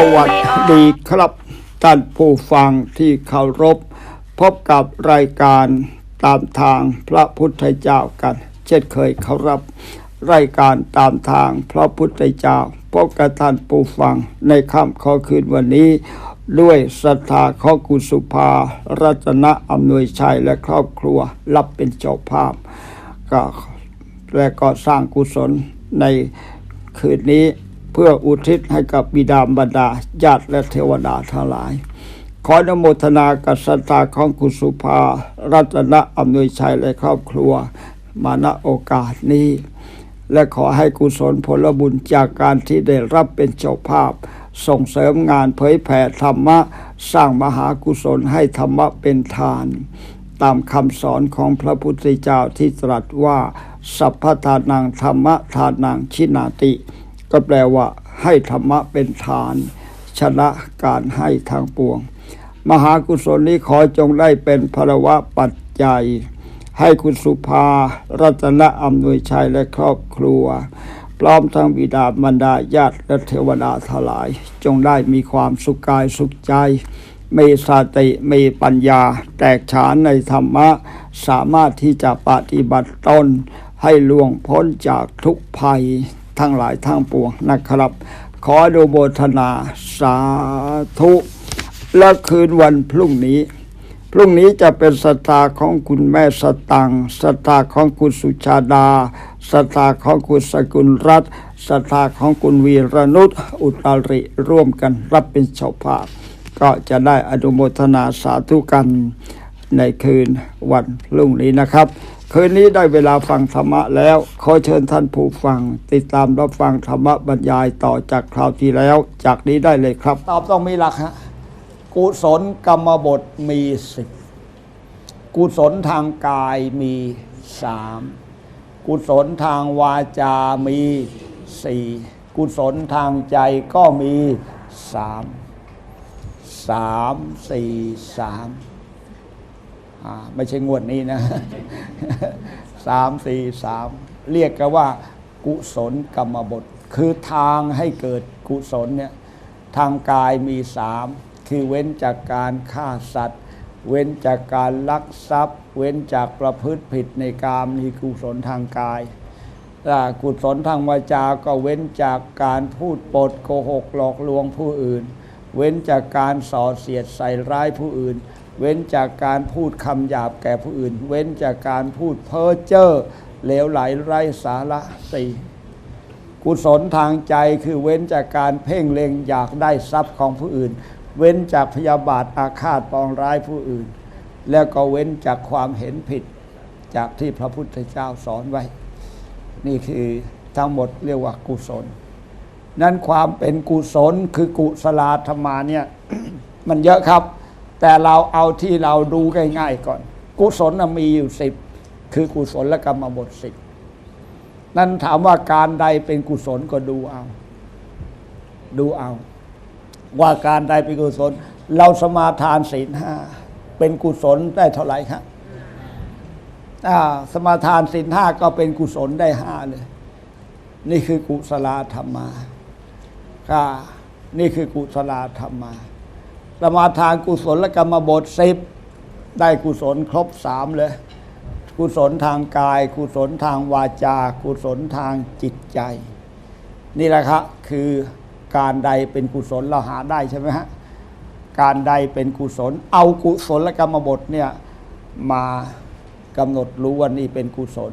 สวัสดีครับท่านผู้ฟังที่เคารพ พบกับรายการตามทางพระพุทธเจ้ากัน เช่นเคยเคารพรายการตามทางพระพุทธเจ้าพบกับท่านผู้ฟังในค่ำขอคืนวันนี้ ด้วยศรัทธาขอกุสุภา รัตนอำนวยชัยและครอบครัวรับเป็นเจ้าภาพ ก็และก็สร้างกุศลในคืนนี้ พื่ออุทิศให้กับบิดาบรรดาญาติและเทวดาทั้งหลาย ขอนโมทนากับศรัทธาของกุสุภา รัตนอำนวยชัยและครอบครัว มาณโอกาสนี้ และขอให้กุศลผลบุญจากการที่ได้รับเป็นเจ้าภาพ ส่งเสริมงานเผยแผ่ธรรมะ สร้างมหากุศลให้ธรรมะเป็นทาน ตามคำสอนของพระพุทธเจ้าที่ตรัสว่า สัพพทานังธรรมะทานังชินาติ ก็แปลว่า ให้ธรรมะเป็นทาน ชนะการให้ทางปวง มหากุศลนี้ขอจงได้เป็นภรวะปัจจัย ให้คุณสุภา รัตนอำนวยชัยและครอบครัว พร้อมทั้งบิดาบรรดาญาติและเทวดาทลาย จงได้มีความสุขกายสุขใจมีสติมีปัญญา แตกฉานในธรรมะ สามารถที่จะปฏิบัติตนให้ล่วงพ้นจากทุกภัย ทั้งหลายทั้งปวงนะครับ ขออนุโมทนาสาธุ และคืนวันพรุ่งนี้ พรุ่งนี้จะเป็นสตาของคุณแม่สตังสตาของคุณสุชาดาสตาของคุณสกุลรัตนสตาของคุณวีรนุชอุตริร่วมกันรับเป็นเจ้าภาพ ก็จะได้อนุโมทนาสาธุกันในคืนวันพรุ่งนี้นะครับ คืนนี้ได้เวลาฟังธรรมะแล้ว ขอเชิญท่านผู้ฟัง ติดตามรับฟังธรรมะบรรยายต่อจากคราวที่แล้ว จากนี้ได้เลยครับ ตอบต้องมีหลักฮะกุศลกรรมบทมีสิบกุศลทางกายมีสามกุศลทางวาจามีสี่กุศลทางใจก็มีสามสามสี่สาม ไม่ใช่งวดนี้นะสามสี่สามเรียกกันว่า กุศลกรรมบท คือทางให้เกิดกุศลเนี่ยทางกายมีสามคือเว้นจากการฆ่าสัตว์ เว้นจากการลักทรัพย์ เว้นจากประพฤติผิดในกามนี่กุศลทางกายถ้ากุศลทางวาจาก็เว้นจากการพูดปดโกหกหลอกลวงผู้อื่น เว้นจากการส่อเสียดใส่ร้ายผู้อื่น เว้นจากการพูดคำหยาบแก่ผู้อื่น เว้นจากการพูดเพ้อเจ้อเหลวไหลไร้สาระสี่กุศลทางใจคือเว้นจากการเพ่งเล็งอยากได้ทรัพย์ของผู้อื่น เว้นจากพยาบาทอาฆาตปองร้ายผู้อื่น แล้วก็เว้นจากความเห็นผิดจากที่พระพุทธเจ้าสอนไว้ นี่คือทั้งหมดเรียกว่ากุศล นั้นความเป็นกุศลคือกุศลธรรมาเนี่ยมันเยอะครับ แต่เราเอาที่เราดูง่ายๆก่อน กุศลน่ะมีอยู่สิบคือกุศลและกรรมบทสิบนั่นถามว่าการใดเป็นกุศลก็ดูเอา ดูเอา ว่าการใดเป็นกุศล เราสมาทานศีลห้าเป็นกุศลได้เท่าไหร่ครับอ่าสมาทานศีลห้าก็เป็นกุศลได้ห้าเลย นี่คือกุศลธรรมาค่ะนี่คือกุศลธรรมา สมาทานกุศลและกรรมบทสิบได้กุศลครบสามเลย กุศลทางกาย กุศลทางวาจา กุศลทางจิตใจ นี่แหละครับคือการใดเป็นกุศลเราหาได้ใช่ไหมฮะการใดเป็นกุศล เอากุศลกรรมบทเนี่ยมากำหนดรู้ว่านี่เป็นกุศล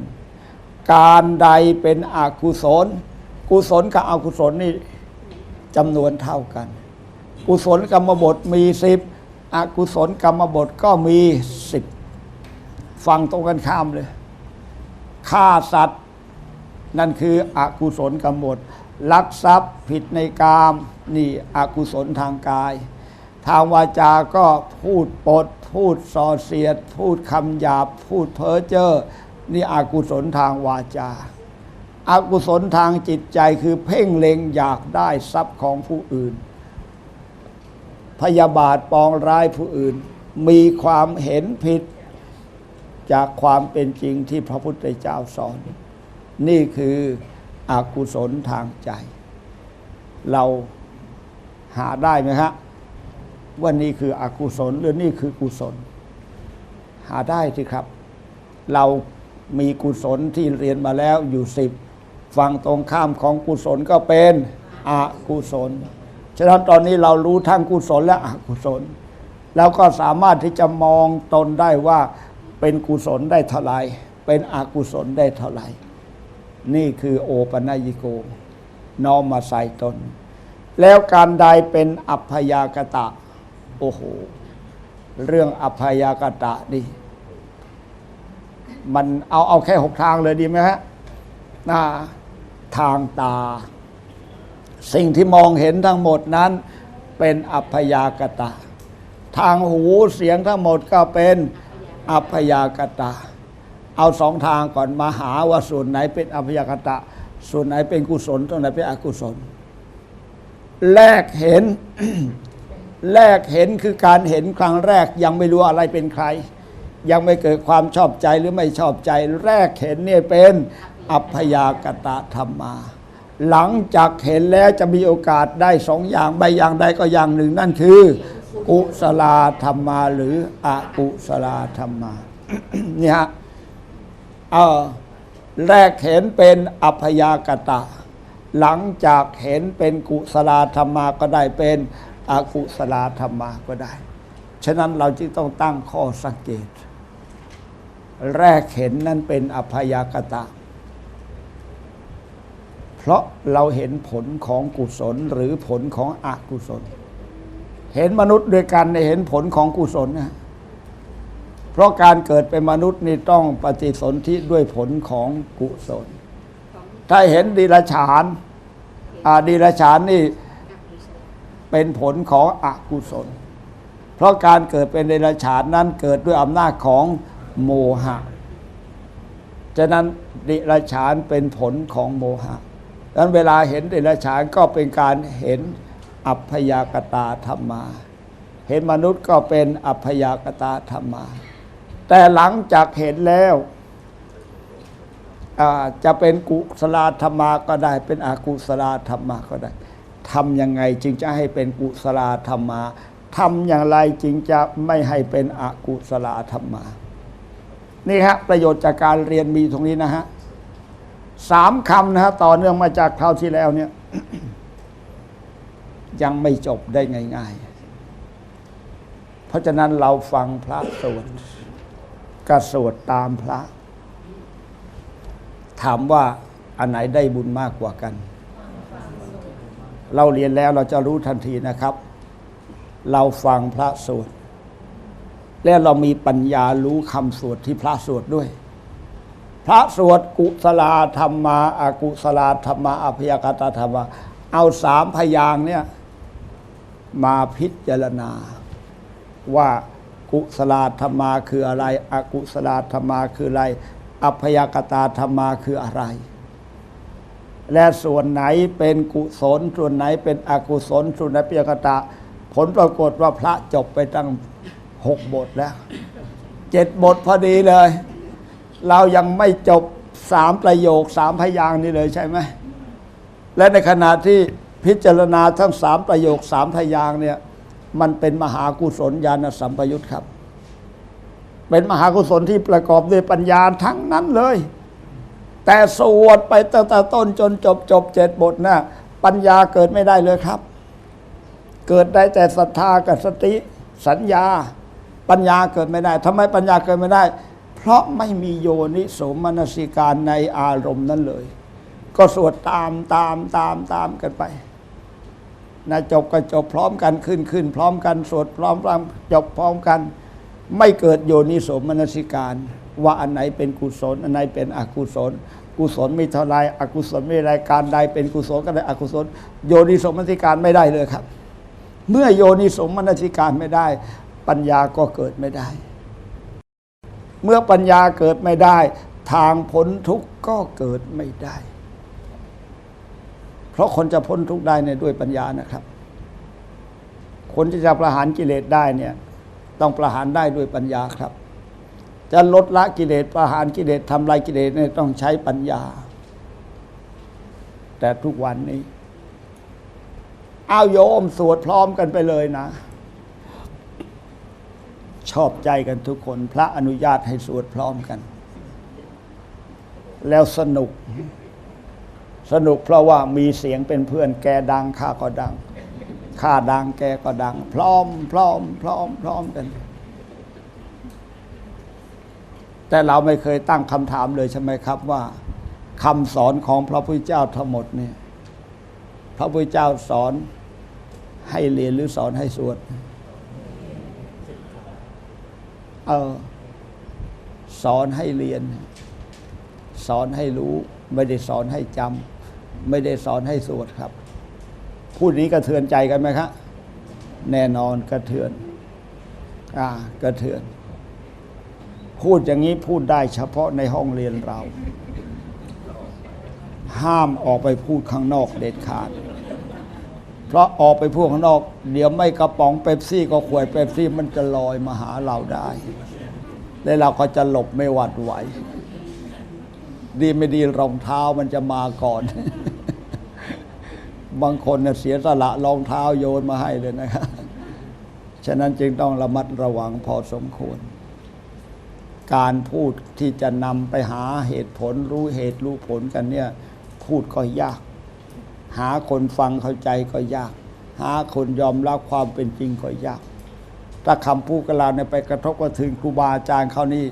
การใดเป็นอกุศล กุศลกับอกุศลนี่จำนวนเท่ากัน กุศลกรรมบทมีสิบอกุศลกรรมบทก็มีสิบฟังตรงกันข้ามเลยฆ่าสัตว์ นั่นคืออกุศลกรรมบทลักทรัพย์ผิดในกามนี่อกุศลทางกาย ทางวาจาก็พูดปด พูดส่อเสียด พูดคำหยาบ พูดเพ้อเจ้อนี่อกุศลทางวาจาอากุศลทางจิตใจคือเพ่งเล็งอยากได้ทรัพย์ของผู้อื่น พยาบาทปองร้ายผู้อื่น มีความเห็นผิด จากความเป็นจริงที่พระพุทธเจ้าสอน นี่คืออกุศลทางใจ เราหาได้ไหมครับว่านี่คืออกุศลหรือนี่คือกุศล หาได้สิครับ เรามีกุศลที่เรียนมาแล้วอยู่สิบฝั่งตรงข้ามของกุศลก็เป็นอกุศล ฉะนั้นตอนนี้เรารู้ทั้งกุศลและอกุศล แล้วก็สามารถที่จะมองตนได้ว่าเป็นกุศลได้เท่าไหร่เป็นอกุศลได้เท่าไหร่นี่คือโอปัญญิโกน้อมมาใส่ตน แล้วการใดเป็นอัพยากตะ โอ้โห เรื่องอัพยากตะนี่มันเอาเอาแค่หกทางเลยดีไหมฮะนะทางตา สิ่งที่มองเห็นทั้งหมดนั้นเป็นอัพยากตะทางหูเสียงทั้งหมดก็เป็นอัพยากตะเอาสองทางก่อนมาหาว่าส่วนไหนเป็นอัพยากตะ ส่วนไหนเป็นกุศลตรงไหนเป็นอกุศล แรกเห็น แรกเห็นคือการเห็นครั้งแรกยังไม่รู้อะไรเป็นใคร ยังไม่เกิดความชอบใจหรือไม่ชอบใจ แรกเห็นเนี่ยเป็นอัพยากตะธรรมา หลังจากเห็นแล้วจะมีโอกาสได้สองอย่างใบอย่างใดก็อย่างหนึ่งนั่นคือ กุศลธรรมาหรืออกุศลธรรมานี่ฮะเออแรกเห็นเป็นอัพยากตะ หลังจากเห็นเป็นกุศลธรรมาก็ได้เป็นอกุศลธรรมาก็ได้ ฉะนั้นเราจึงต้องตั้งข้อสังเกต แรกเห็นนั้นเป็นอพยากตะ เพราะเราเห็นผลของกุศลหรือผลของอกุศล เห็นมนุษย์ด้วยกันในเห็นผลของกุศลนะเพราะการเกิดเป็นมนุษย์นี่ต้องปฏิสนธิด้วยผลของกุศล ถ้าเห็นดีรฉานอาดีรฉานนี่เป็นผลของอกุศล เพราะการเกิดเป็นเดรัจฉานนั้นเกิดด้วยอำนาจของโมหะ ฉะนั้นเดรัจฉานเป็นผลของโมหะ ดังนั้นเวลาเห็นเดรัจฉานก็เป็นการเห็นอัพยากตาธรรมา เห็นมนุษย์ก็เป็นอัพยากตาธรรมา แต่หลังจากเห็นแล้วจะเป็นกุศลธรรมาก็ได้ เป็นอกุศลธรรมาก็ได้ทำยังไงจึงจะให้เป็นกุศลธรรมาทำอย่างไรจึงจะไม่ให้เป็นอกุศลธรรมา นี่ฮะประโยชน์จากการเรียนมีตรงนี้นะฮะ สามคำนะฮะต่อเนื่องมาจากคราวที่แล้วเนี่ย ยังไม่จบได้ง่าย ๆ เพราะฉะนั้นเราฟังพระสวดก็สวดตามพระ ถามว่าอันไหนได้บุญมากกว่ากัน เราเรียนแล้วเราจะรู้ทันทีนะครับ เราฟังพระสวดและเรามีปัญญารู้คำสวดที่พระสวดด้วย พระสวดกุศลธรรมาอากุศลธรรมาอภิยกตธรรมา เอาสามพยางเนี่ยมาพิจารณา ว่ากุศลธรรมาคืออะไร อกุศลธรรมาคืออะไร อัพยกตาธรรมาคืออะไร และส่วนไหนเป็นกุศลส่วนไหนเป็นอกุศลส่วนไหนเป็นอกตะ ผลปรากฏว่าพระจบไปตั้งหกบทแล้วเจ็ดบทพอดีเลย เรายังไม่จบสามประโยคสามพยางนี่เลยใช่ไหมและในขณะที่พิจารณาทั้งสามประโยคสามพยางเนี่ยมันเป็นมหากุศลญาณสัมปยุตครับ เป็นมหากุศลที่ประกอบด้วยปัญญาทั้งนั้นเลย แต่สวดไปตั้งแต่ต้นจนจบจบเจ็ดบทน่ะปัญญาเกิดไม่ได้เลยครับ เกิดได้แต่ศรัทธากับสติสัญญา ปัญญาเกิดไม่ได้ทำไมปัญญาเกิดไม่ได้ เพราะไม่มีโยนิโสมนสิการในอารมณ์นั้นเลย ก็สวดตามตามตามตามกันไปนะจบก็จบพร้อมกันขึ้นขึ้นพร้อมกันสวดพร้อมพร้อมจบพร้อมกัน ไม่เกิดโยนิโสมนสิการ ว่าอันไหนเป็นกุศล อันไหนเป็นอกุศล กุศลมีเท่าไรอกุศลไม่ไรการใดเป็นกุศลก็ได้อกุศล โยนิโสมนสิการไม่ได้เลยครับ เมื่อโยนิสมนสิการไม่ได้ ปัญญาก็เกิดไม่ได้ เมื่อปัญญาเกิดไม่ได้ ทางพ้นทุกข์ก็เกิดไม่ได้ เพราะคนจะพ้นทุกข์ได้เนี่ยด้วยปัญญานะครับ คนที่จะประหารกิเลสได้เนี่ย ต้องประหารได้ด้วยปัญญาครับ จะลดละกิเลสประหารกิเลสทำลายกิเลสเนี่ยต้องใช้ปัญญา แต่ทุกวันนี้อ้าวโยมสวดพร้อมกันไปเลยนะ ชอบใจกันทุกคน พระอนุญาตให้สวดพร้อมกัน แล้วสนุก สนุกเพราะว่ามีเสียงเป็นเพื่อนแกดังข้าก็ดังข้าดังแกก็ดัง พร้อม พร้อม พร้อม พร้อมกัน แต่เราไม่เคยตั้งคำถามเลยใช่ไหมครับว่าคำสอนของพระพุทธเจ้าทั้งหมดเนี่ยพระพุทธเจ้าสอนให้เรียนหรือสอนให้สวด เออ สอนให้เรียน สอนให้รู้ ไม่ได้สอนให้จำไม่ได้สอนให้สวดครับ พูดนี้กระเทือนใจกันไหมครับแน่นอนกระเทือน อ่ากระเทือน พูดอย่างนี้พูดได้เฉพาะในห้องเรียนเรา ห้ามออกไปพูดข้างนอกเด็ดขาด เพราะออกไปพูดข้างนอก เดี๋ยวไม่กระป๋องเป๊ปซี่ก็ขวดเป๊ปซี่มันจะลอยมาหาเราได้ แล้วเราก็จะหลบไม่หวัดไหว ดีไม่ดีรองเท้ามันจะมาก่อน บางคนเนี่ยเสียสละรองเท้าโยนมาให้เลยนะครับฉะนั้นจึงต้องระมัดระวังพอสมควร การพูดที่จะนำไปหาเหตุผลรู้เหตุรู้ผลกันเนี่ย พูดก็ยาก หาคนฟังเข้าใจก็ยาก หาคนยอมรับความเป็นจริงก็ยาก ถ้าคำพูดกับเราเนี่ยไปกระทบกระเทือนครูบาอาจารย์เขานี่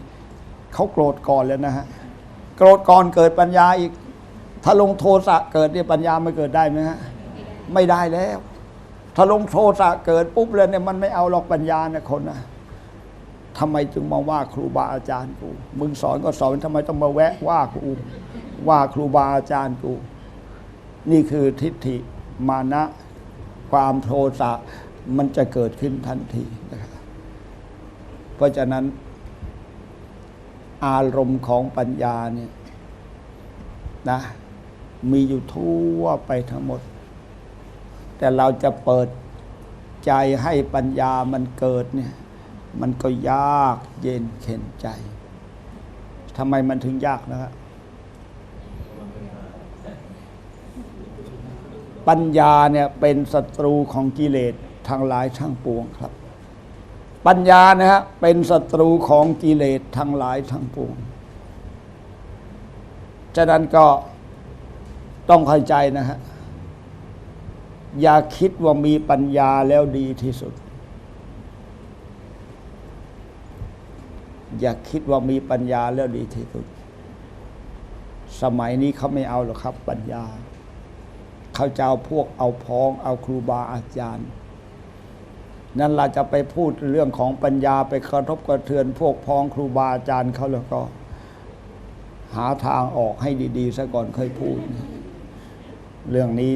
เขาโกรธก่อนเลยนะฮะโกรธก่อนเกิดปัญญาอีก ถ้าลงโทสะเกิดเนี่ยปัญญาไม่เกิดได้ไหมฮะไม่ได้แล้ว ถ้าลงโทสะเกิดปุ๊บเลยเนี่ยมันไม่เอาหรอกปัญญาเนี่ยคนนะทำไมจึงมาว่าครูบาอาจารย์กู มึงสอนก็สอนทำไมต้องมาแวะว่ากู ว่าครูบาอาจารย์กู นี่คือทิฏฐิมานะความโทสะมันจะเกิดขึ้นทันทีนะครับเพราะฉะนั้น อารมณ์ของปัญญาเนี่ยนะมีอยู่ทั่วไปทั้งหมด แต่เราจะเปิดใจให้ปัญญามันเกิดเนี่ย มันก็ยากเย็นเข็นใจทำไมมันถึงยากนะครับ ปัญญาเนี่ยเป็นศัตรูของกิเลสทางหลายทั้งปวงครับ ปัญญานะฮะเป็นศัตรูของกิเลสทั้งหลายทั้งปวงฉะนั้นก็ต้องเข้าใจนะฮะอย่าคิดว่ามีปัญญาแล้วดีที่สุด อย่าคิดว่ามีปัญญาแล้วดีที่สุด สมัยนี้เขาไม่เอาหรอกครับปัญญา เขาจะเอาพวกเอาพ้องเอาครูบาอาจารย์ นั่นเราจะไปพูดเรื่องของปัญญาไปกระทบกระเทือนพวกพ้องครูบาอาจารย์เขาแล้วก็ หาทางออกให้ดีๆซะก่อนค่อยพูด เรื่องนี้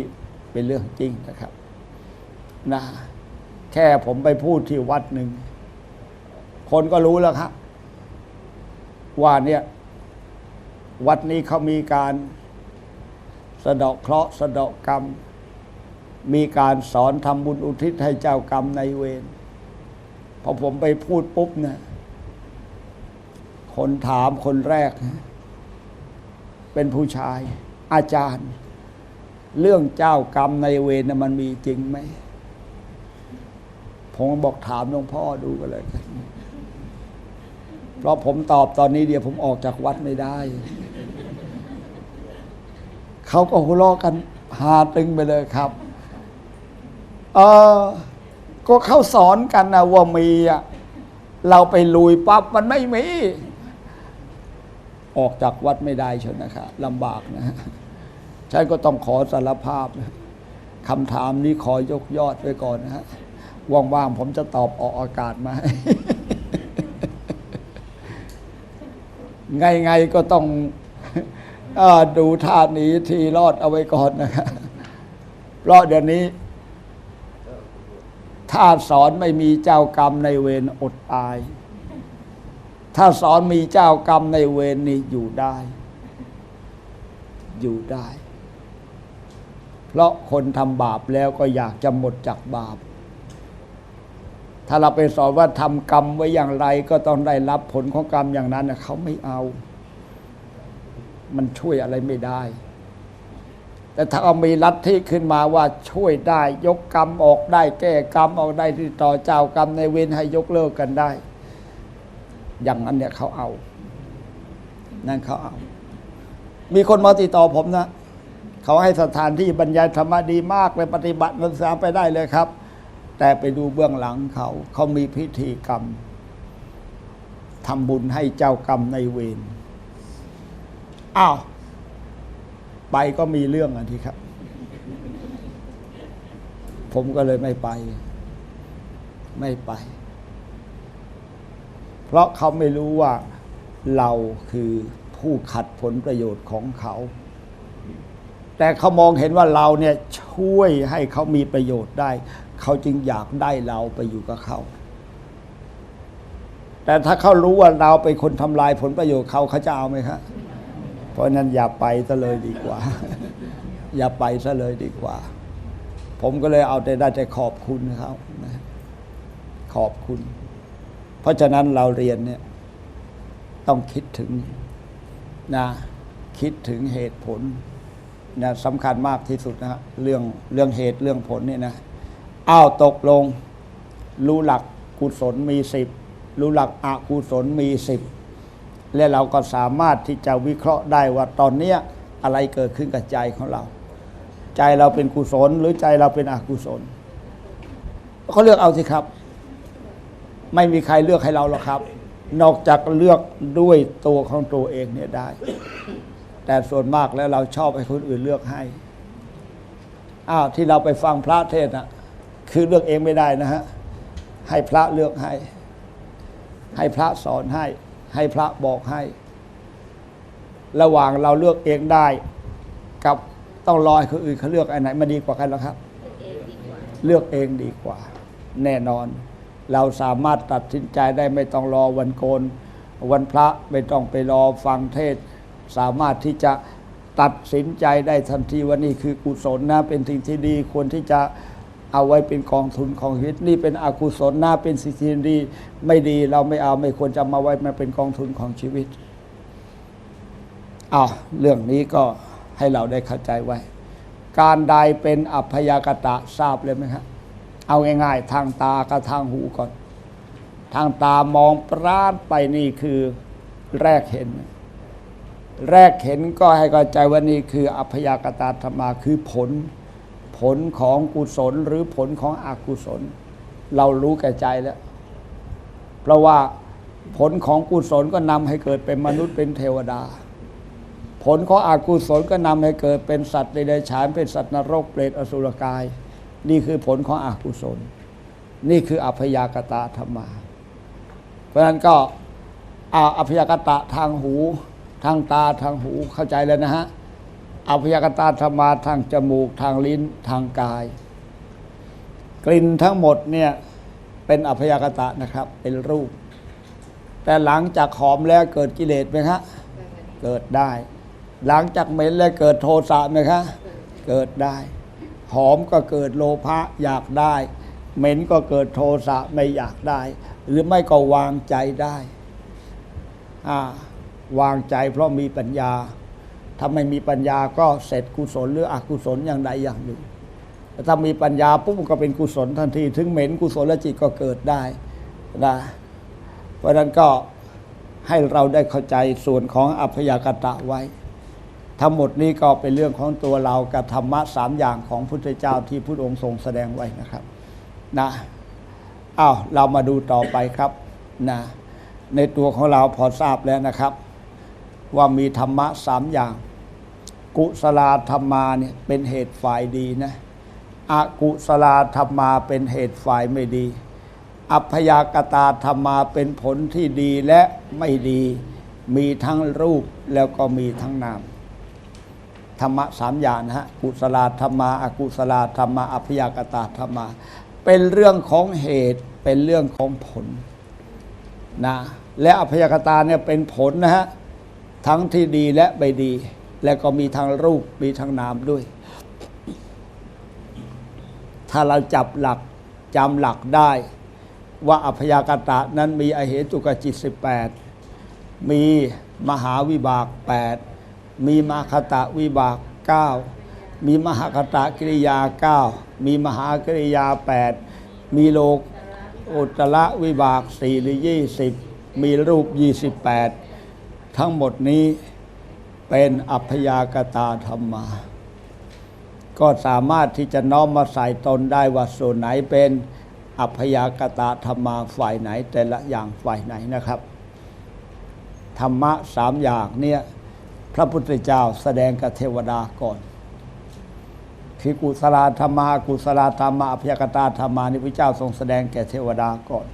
เป็นเรื่องจริงนะครับนะแค่ผมไปพูดที่วัดหนึ่ง คนก็รู้แล้วครับว่าเนี่ย วัดนี้เขามีการ สะเดาะเคราะห์สะเดาะกรรม มีการสอนทำบุญอุทิศให้เจ้ากรรมในเวรพอผมไปพูดปุ๊บเนี่ยคนถามคนแรก เป็นผู้ชาย อาจารย์ เรื่องเจ้ากรรมในเวรนะมันมีจริงไหมผมบอกถามหลวงพ่อดูกันเลยเพราะผมตอบตอนนี้เดียวผมออกจากวัดไม่ได้ เขาก็หัวเราะกันหาตึงไปเลยครับเออก็เข้าสอนกันนะว่ามีอะเราไปลุยปั๊บมันไม่มี ออกจากวัดไม่ได้ชนนะครับลำบากนะฉันก็ต้องขอสารภาพคำถามนี้ขอยกยอดไว้ก่อนนะฮะว่างๆผมจะตอบออกอากาศมาให้ไงๆก็ต้อง ดูท่าหนี้ทีรอดเอาไว้ก่อนนะครับ เพราะเดี๋ยวนี้ ถ้าสอนไม่มีเจ้ากรรมในเวรอดตาย ถ้าสอนมีเจ้ากรรมในเวรนี่อยู่ได้ อยู่ได้ เพราะคนทำบาปแล้วก็อยากจะหมดจากบาป ถ้าเราไปสอนว่าทำกรรมไว้อย่างไร ก็ต้องได้รับผลของกรรมอย่างนั้นเขาไม่เอา มันช่วยอะไรไม่ได้ แต่ถ้าเอามีลัทธิขึ้นมาว่าช่วยได้ ยกกรรมออกได้ แก้กรรมออกได้ที่ต่อเจ้ากรรมในเวรให้ยกเลิกกันได้ อย่างนั้นเนี่ยเขาเอา นั่นเขาเอา มีคนมาติดต่อผมนะเขาให้สถานที่บรรยายธรรมดีมากเลยปฏิบัตินักษาไปได้เลยครับ แต่ไปดูเบื้องหลังเขา เขามีพิธีกรรมทำบุญให้เจ้ากรรมในเวร อ้าว ไปก็มีเรื่องอันที่ครับ ผมก็เลยไม่ไป ไม่ไป เพราะเขาไม่รู้ว่าเราคือผู้ขัดผลประโยชน์ของเขา แต่เขามองเห็นว่าเราเนี่ยช่วยให้เขามีประโยชน์ได้ เขาจึงอยากได้เราไปอยู่กับเขา แต่ถ้าเขารู้ว่าเราเป็นคนทำลายผลประโยชน์เขาเขาจะเอาไหมครับ ราะนั้นอย่าไปซะเลยดีกว่า อย่าไปซะเลยดีกว่า ผมก็เลยเอาแต่ได้แต่ขอบคุณเขานะขอบคุณ เพราะฉะนั้นเราเรียนเนี่ย ต้องคิดถึงนะคิดถึงเหตุผลนะสำคัญมากที่สุดนะฮะเรื่องเรื่องเหตุเรื่องผลเนี่ยนะอ้าวตกลง รู้หลักกุศลมีสิบรู้หลักอกุศลมีสิบ และเราก็สามารถที่จะวิเคราะห์ได้ว่าตอนเนี้ยอะไรเกิดขึ้นกับใจของเรา ใจเราเป็นกุศลหรือใจเราเป็นอกุศลเขาเลือกเอาสิครับ ไม่มีใครเลือกให้เราหรอกครับ นอกจากเลือกด้วยตัวของตัวเองเนี่ยได้ แต่ส่วนมากแล้วเราชอบให้คนอื่นเลือกให้อ้าวที่เราไปฟังพระเทศน์น่ะคือเลือกเองไม่ได้นะฮะให้พระเลือกให้ ให้พระสอนให้ ให้พระบอกให้ ระหว่างเราเลือกเองได้ กับต้องรอให้คนอื่นเขาเลือกอันไหนมาดีกว่ากันแล้วครับ เลือกเองดีกว่า แน่นอน เราสามารถตัดสินใจได้ไม่ต้องรอวันโกน วันพระไม่ต้องไปรอฟังเทศ สามารถที่จะตัดสินใจได้ทันทีว่านี่คือกุศลนะเป็นสิ่งที่ดีควรที่จะ เอาไว้เป็นกองทุนของชีวิตนี่เป็นอกุศลนะเป็นสิ่งที่ดี ไม่ดีเราไม่เอาไม่ควรจะมาไว้มาเป็นกองทุนของชีวิตเอาเรื่องนี้ก็ให้เราได้เข้าใจไว้ การใดเป็นอัพยากตะทราบเลยไหมครับเอาง่าย ๆ ทางตากับทางหูก่อน ทางตามองปราดไปนี่คือแรกเห็น แรกเห็นก็ให้เข้าใจว่านี่คืออัพยากตาธรรมาคือผล ผลของกุศลหรือผลของอกุศล เรารู้แก่ใจแล้ว เพราะว่าผลของกุศลก็นำให้เกิดเป็นมนุษย์เป็นเทวดา ผลของอกุศลก็นำให้เกิดเป็นสัตว์ในเดรัจฉานเป็นสัตว์นรกเปรตอสุรกาย นี่คือผลของอกุศล นี่คืออัพยากตาธรรมา เพราะฉะนั้นก็อาอัพยากตะทางหู ทางตาทางหูเข้าใจแล้วนะฮะ อพยากตาธรรมาทางจมูกทางลิ้นทางกาย กลิ่นทั้งหมดเนี่ยเป็นอพยากตะนะครับ เป็นรูป แต่หลังจากหอมแล้วเกิดกิเลสไหมครับเกิดได้ หลังจากเหม็นแล้วเกิดโทสะไหมครับเกิดได้ หอมก็เกิดโลภะอยากได้ เหม็นก็เกิดโทสะไม่อยากได้ หรือไม่ก็วางใจได้อ่าวางใจเพราะมีปัญญา ถ้าไม่มีปัญญาก็เสร็จกุศลหรืออกุศลอย่างใดอย่างหนึ่งแต่ถ้ามีปัญญาปุ๊บมันก็เป็นกุศลทันที ถึงเหม็นกุศลจิตก็เกิดได้นะเพราะฉะนั้นก็ให้เราได้เข้าใจส่วนของอัพยากตะไว้ ทั้งหมดนี้ก็เป็นเรื่องของตัวเรากับธรรมะสามอย่างของพุทธเจ้าที่พุทธองค์ทรงแสดงไว้นะครับนะอ้าวเรามาดูต่อไปครับนะในตัวของเราพอทราบแล้วนะครับ ว่ามีธรรมะสามอย่าง กุศลธรรมาเนี่ยเป็นเหตุฝ่ายดีนะอกุศลธรรมาเป็นเหตุฝ่ายไม่ดี อัพยากตาธรรมาเป็นผลที่ดีและไม่ดี มีทั้งรูปแล้วก็มีทั้งนาม ธรรมะสามอย่างนะฮะกุศลธรรมาอกุศลธรรมา อัพยากตาธรรมา เป็นเรื่องของเหตุเป็นเรื่องของผลนะและอัพยากตาเนี่ยเป็นผลนะฮะทั้งที่ดีและไม่ดี และก็มีทั้งรูปมีทั้งนามด้วย ถ้าเราจับหลักจำหลักได้ ว่าอัพยากตะนั้นมีอเหตุกจิต 18 มีมหาวิบาก 8 มีมาคตะวิบาก 9 มีมหากตะกิริยา 9 มีมหากริยา 8 มีโลกอุตระวิบาก4หรือ 20 มีรูป 28 ทั้งหมดนี้ เป็นอัพยากตาธรรมา ก็สามารถที่จะน้อมมาใส่ตนได้ว่าส่วนไหนเป็นอัพยากตาธรรมาฝ่ายไหนแต่ละอย่างฝ่ายไหนนะครับ ธรรมะสามอย่างเนี่ยพระพุทธเจ้าแสดงกับเทวดาก่อนคือกุศลธรรมากุศลธรรมะอภยกตาธรรมานี่พระเจ้าทรงแสดงแก่เทวดาก่อน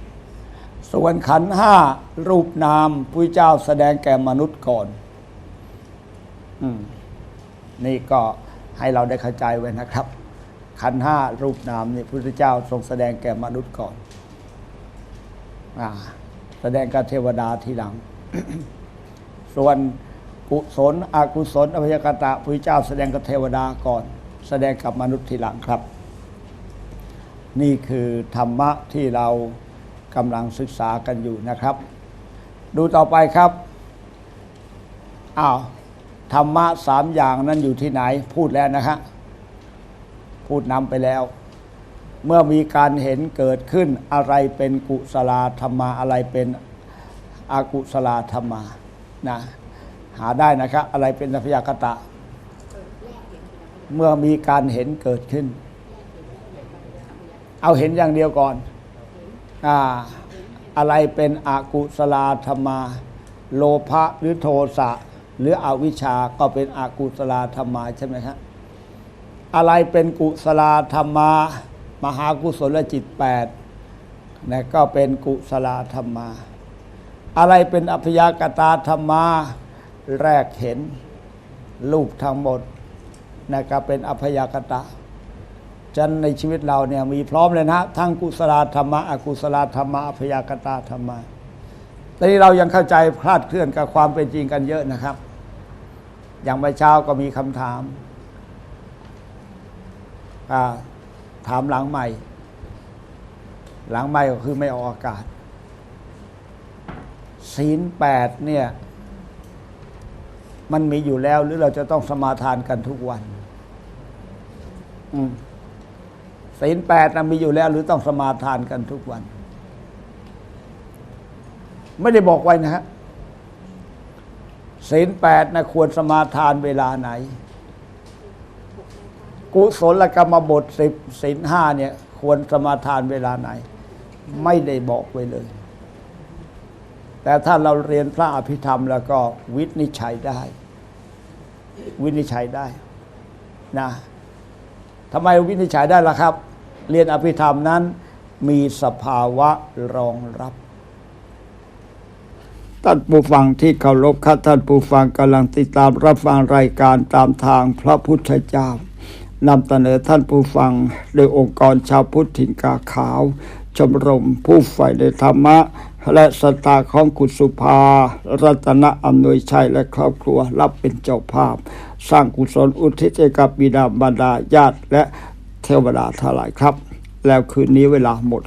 ส่วนขันห้ารูปนามพระเจ้าแสดงแก่มนุษย์ก่อน นี่ก็ให้เราได้เข้าใจไว้นะครับ ขันห้ารูปนามนี่พระพุทธเจ้าทรงแสดงแก่มนุษย์ก่อนอแสดงกับเทวดาทีหลัง ส่วนกุศลอกุศลอภิยกตะพระเจ้าแสดงกับเทวดาก่อน แสดงกับมนุษย์ทีหลังครับ นี่คือธรรมะที่เรากำลังศึกษากันอยู่นะครับ ดูต่อไปครับอ้าว ธรรมะสามอย่างนั้นอยู่ที่ไหน พูดแล้วนะฮะพูดนำไปแล้ว เมื่อมีการเห็นเกิดขึ้นอะไรเป็นกุศลธรรมาอะไรเป็นอากุศลธรรมานะหาได้นะครับ อะไรเป็นอพยากตะ เมื่อมีการเห็นเกิดขึ้น เอาเห็นอย่างเดียวก่อนอ่าอะไรเป็นอกุศลธรรมา โลภะหรือโทสะ หรืออวิชาก็เป็นอกุศลธรรมาใช่ไหมครับอะไรเป็นกุศลธรรมามหากุศลจิตแปดนะก็เป็นกุศลธรรมา อะไรเป็นอพยากตาธรรมาแรกเห็นรูปทั้งหมดนะก็เป็นอพยากตะจันในชีวิตเราเนี่ยมีพร้อมเลยนะทั้งกุศลธรรมะอกุศลธรรมะอพยากตาธรรมะตอนนี้เรายังเข้าใจคลาดเคลื่อนกับความเป็นจริงกันเยอะนะครับ อย่างเมื่อเช้าก็มีคำถาม ถามหลังใหม่ หลังใหม่ก็คือไม่ออกอากาศ ศีลแปดเนี่ย มันมีอยู่แล้วหรือเราจะต้องสมาทานกันทุกวันศีลแปดนะมีอยู่แล้ว หรือต้องสมาทานกันทุกวัน ไม่ได้บอกไว้นะฮะ ศีลแปดนะควรสมาทานเวลาไหน กุศลกรรมบทสิบศีลห้าเนี่ย ควรสมาทานเวลาไหน ไม่ได้บอกไว้เลย แต่ถ้าเราเรียนพระอภิธรรมแล้วก็วินิจฉัยได้ วินิจฉัยได้นะทำไมวินิจฉัยได้ล่ะครับ เรียนอภิธรรมนั้นมีสภาวะรองรับ ท่านผู้ฟังที่เคารพครับท่านผู้ฟังกำลังติดตามรับฟังรายการตามทางพระพุทธเจ้านำเสนอท่านผู้ฟังโดยองค์กรชาวพุทธถิ่นกาขาว ชมรมผู้ใฝ่ในธรรมะ และสตาของกุสุภา รัตนอำนวยชัยและครอบครัวรับเป็นเจ้าภาพ สร้างกุศลอุทิศให้กับบิดาบรรดาญาติและเทวดาทั้งหลายครับ แล้วคืนนี้เวลาหมด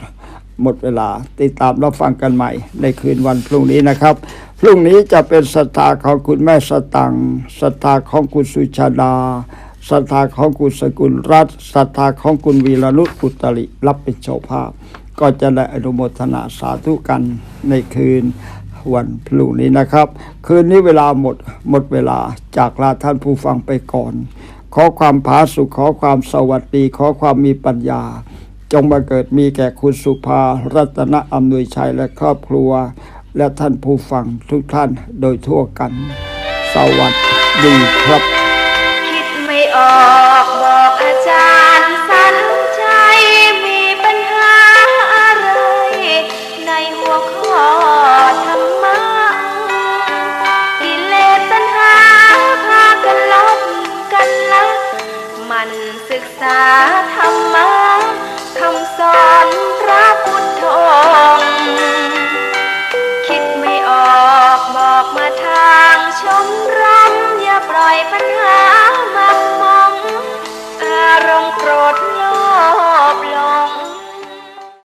หมดเวลา ติดตามรับฟังกันใหม่ ในคืนวันพรุ่งนี้นะครับ พรุ่งนี้จะเป็นสตาของคุณแม่สตังสตาของคุณสุชาดาสตาของคุณสกุลรัตน์สตาของคุณวีรนุชอุตริรับเป็นเจ้าภาพ ก็จะได้อนุโมทนาสาธุกันในคืนวันพรุ่งนี้นะครับ คืนนี้เวลาหมดหมดเวลาจากลาท่านผู้ฟังไปก่อน ขอความผาสุขขอความสวัสดี ขอความมีปัญญา จงมาเกิดมีแก่คุณสุภา รัตนอำนวยชัยและครอบครัว และท่านผู้ฟังทุกท่านโดยทั่วกัน สวัสดีครับ คิดไม่ออกบอกอาจารย์สันใจมีปัญหาอะไร ในหัวข้อธรรมะกิเลสตัณหาพากันลบกันละมันศึกษา ลงรักอย่าปล่อยปัญหา